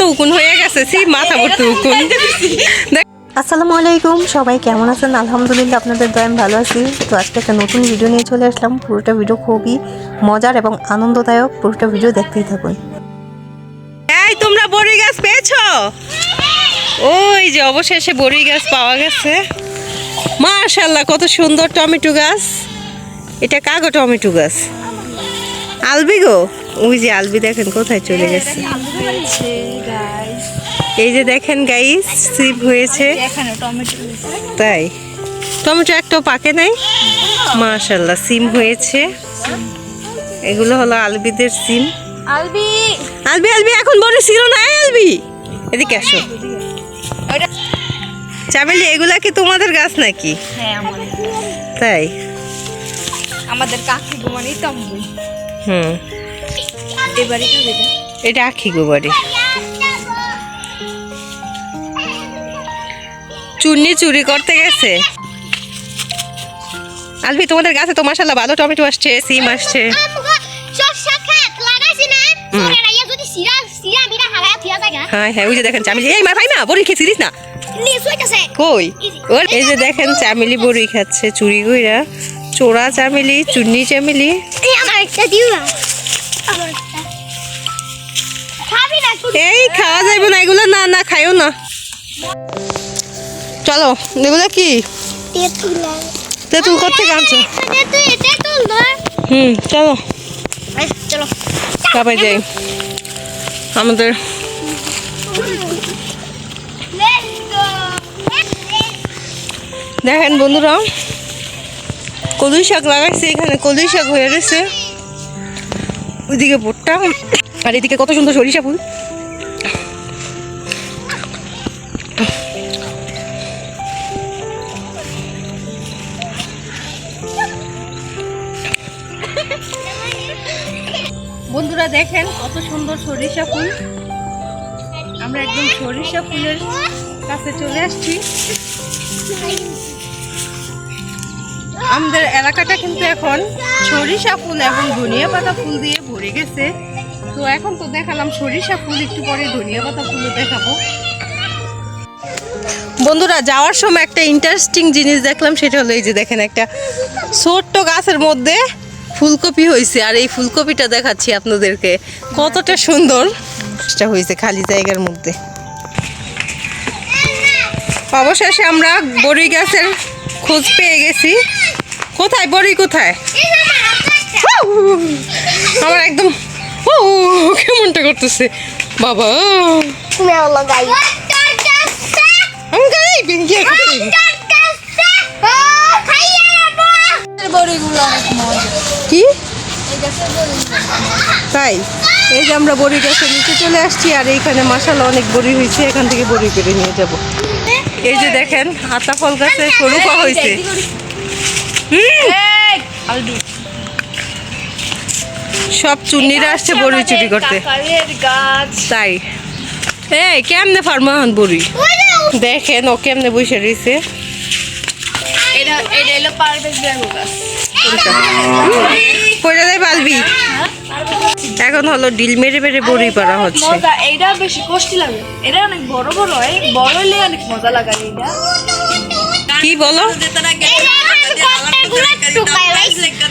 তো উকুন হয়ে গেছে সি মাথা ভর্তি উকুন। আসসালামু আলাইকুম সবাই কেমন আছেন? আলহামদুলিল্লাহ আপনাদের দয়াম ভালো আছি। তো আজকে একটা নতুন ভিডিও নিয়ে চলে আসলাম। পুরোটা ভিডিও খুবই মজার এবং আনন্দদায়ক। পুরোটা ভিডিও দেখতেই থাকুন। এই তোমরা বড়ি গাছ পেয়েছ? ওই যে অবশেষে বড়ি গাছ পাওয়া গেছে। মাশাল্লাহ কত সুন্দর টমেটো গাছ। এটা কাগো টমেটো গাছ। আলবি গো? ওই যে আলবি দেখেন কোথায় চলে গেছে। এই যে দেখেন গাইস সিপ হয়েছে। তাই। টমেটো একটাও পাকে নাই। মাশাল্লাহ সিম হয়েছে। এগুলো হলো আলবিদের সিম আলবি। আলবি আলবি এখন বড় ছিল না আলবি। এদিকে আসো। চামেলি এগুলা কি তোমাদের গাছ নাকি? হ্যাঁ আমাদের। তাই। আমাদের কাকি গোমানি তম্বুই হুম। এটা আখি চুন্নি চুরি করতে গেছে। আলবি তোমাদের গাছে তো মাসাল্লাহ ভালো টমেটো আসছে সিম আসছে। হ্যাঁ হ্যাঁ ওই যে দেখেন চামেলি। এই মা ভাই না বড়ি না? কই? ওর এই যে দেখেন চামেলি বড়ি খাচ্ছে চুরি কইরা। চোরা চামেলি চুন্নি চামেলি। আমার একটা দিও আমার এই, খাওয়া যাইবে না, এগুলো না না, খাইও না। চলো, এগুলো কি? তেতুলা করতে আনছো? হুম, চলো। চলো যাই। আমাদের দেখেন বন্ধুরা কলুই শাক লাগাইছে, এখানে কলুই শাক হয়ে গেছে। ওইদিকে ভুট্টা, আর এদিকে কত সুন্দর সরিষা ফুল। বন্ধুরা দেখেন কত সুন্দর সরিষা ফুল। আমরা একদম সরিষা ফুলের কাছে চলে আসছি। আমাদের এলাকাটা কিন্তু এখন সরিষা ফুল এবং ধনিয়া পাতা ফুল দিয়ে ভরে গেছে। তো এখন তো দেখালাম সরিষা ফুল, একটু পরে ধনিয়া পাতা ফুলও দেখাবো। বন্ধুরা, যাওয়ার সময় একটা ইন্টারেস্টিং জিনিস দেখলাম, সেটা হলো এই যে দেখেন একটা ছোট্ট গাছের মধ্যে ফুলকপি হয়েছে আর এই ফুলকপিটা দেখাচ্ছি আপনাদেরকে। কতটা সুন্দর। সেটা হয়েছে খালি জায়গার মধ্যে। অবশেষে আমরা বড়ি গাছের খোঁজ পেয়ে গেছি। কোথায়? বড়ি কোথায়? আমার একদম ও কেমনটা করতেছে। বাবা। কি? তাই, এই যে আমরা বড়ি গাছের নিচে চলে আসছি, আর এইখানে মাসালা অনেক বড়ি হয়েছে, এখান থেকে বড়ি পেরে নিয়ে যাব। এই যে দেখেন, আতা ফল গাছে সরু পাওয়া হয়েছে। সব চুন্নিরা আসছে বড়ি চুরি করতে। তাই। এই, কেমনে ফার্মাহন বড়ি? দেখেন, ও কেমনে বসে রয়েছে। এটা এটা হলো পারভেজ ব্যাঙ্গো গাছ। পড়ে দেয় পালবি এখন হলো ডিল মেরে মেরে বড়ি পাড়া হচ্ছে। মজা এইটা বেশি কষ্টি লাগে। এটা অনেক বড় বড় হয় বড় হলে অনেক মজা লাগে এইটা কি বলো?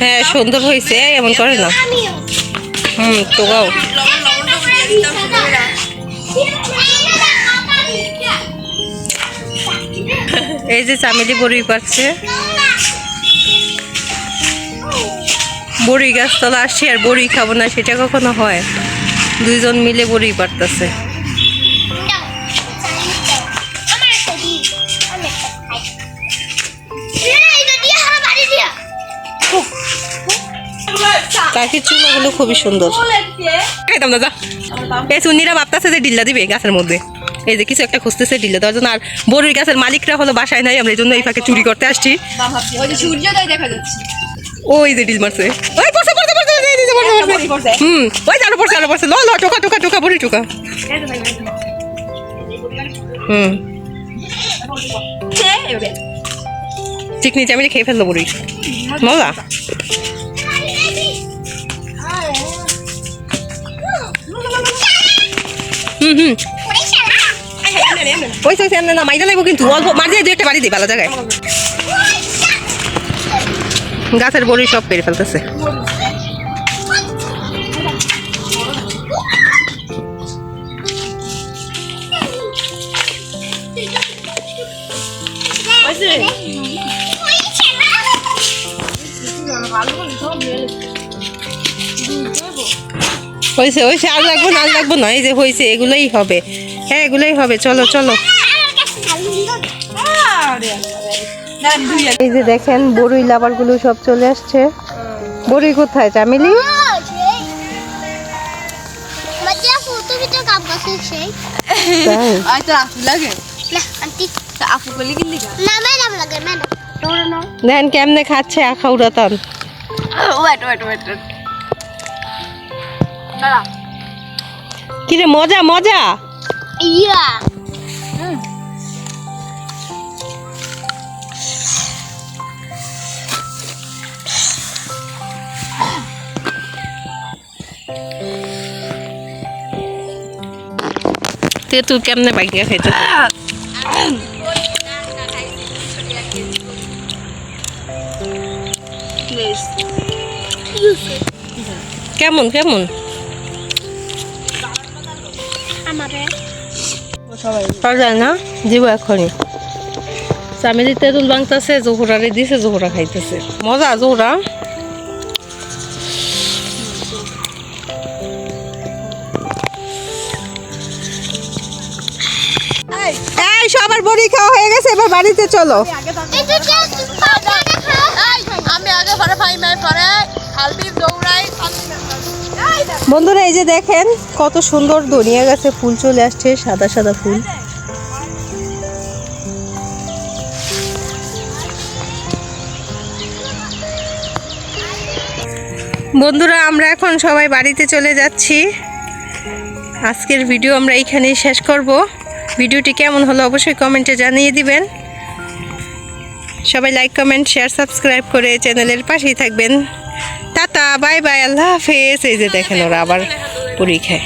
হ্যাঁ সুন্দর হয়েছে এমন করে না। হুম তো এই যে চামেলি বড়ি পাচ্ছে। বড়ি গাছ গাছতলা আসছি আর বড়ি খাব না, সেটা কখনো হয়। দুইজন মিলে বড়ি পারতেছে। কাকির চুলাগুলো খুবই সুন্দর। খাইতাম যা। এই সুন্নিরা ভাবতেছে যে ডিল্লা দিবে গাছের মধ্যে। এই যে কিছু একটা খুঁজতেছে ডিল্লা দেওয়ার জন্য আর বড়ির গাছের মালিকরা হলো বাসায় নাই আমরা এই জন্য এই ফাঁকে চুরি করতে আসছি। ওই যে ডিল মারছে। ওই পড়ছে। হুম ওই যে আরও পড়ছে আরও পড়ছে। ল ল টোকা টোকা টোকা বড়ি টোকা। হুম। খেয়ে ফেলল বড়ি। মজা। হুম হুম। ওই না লাগবো কিন্তু, অল্প মারি দিয়ে একটা বাড়ি দিই ভালো জায়গায়। গাছের বড়ি সব পেরে ফেলতেছে। হয়েছে হয়েছে আর লাগবো না লাগবো না, এই যে হয়েছে এগুলোই হবে। হ্যাঁ এগুলোই হবে। চলো চলো। এই যে দেখেন বড়ই লাভারগুলো সব চলে আসছে। বড়ই কোথায় চামেলি. দেখেন কেমনে খাচ্ছে আখাউরাতান ওয়েট ওয়েট ওয়েট ওয়েট দাঁড়া কিরে মজা মজা Iya. তুই তুই কেমনে বাইকে খাইতে প্লিজ কেমন কেমন Amare. সবাই। পাওয়া যায় না দিব এখনই। চামেলি তেঁতুল বাংতাছে জোহরারে দিছে জোহরা খাইতেছে। মজা জোহরা। এই সবার বড়ি খাওয়া হয়ে গেছে এবার বাড়িতে চলো। বন্ধুরা, এই যে দেখেন, কত সুন্দর ধনিয়া গাছে, ফুল চলে আসছে, সাদা সাদা ফুল। বন্ধুরা, আমরা এখন সবাই বাড়িতে চলে যাচ্ছি। আজকের ভিডিও আমরা এইখানেই শেষ করব। ভিডিওটি কেমন হলো অবশ্যই কমেন্টে জানিয়ে দিবেন। সবাই লাইক, কমেন্ট, শেয়ার, সাবস্ক্রাইব করে চ্যানেলের পাশেই থাকবেন। বাই বাই আল্লাহ হাফেজ। এই যে দেখেন ওরা আবার পুরী খায়।